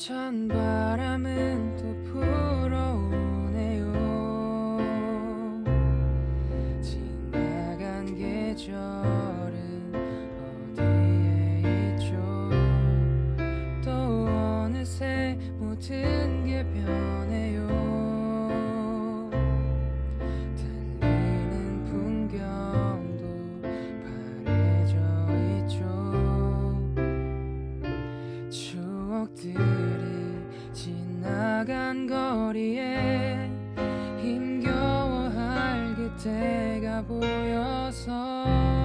찬 바람은 또 불어오네요. 지나간 계절은 어디에 있죠? 또 어느새 모든 게 변해요 나간 거리에 힘겨워할 그때가 보여서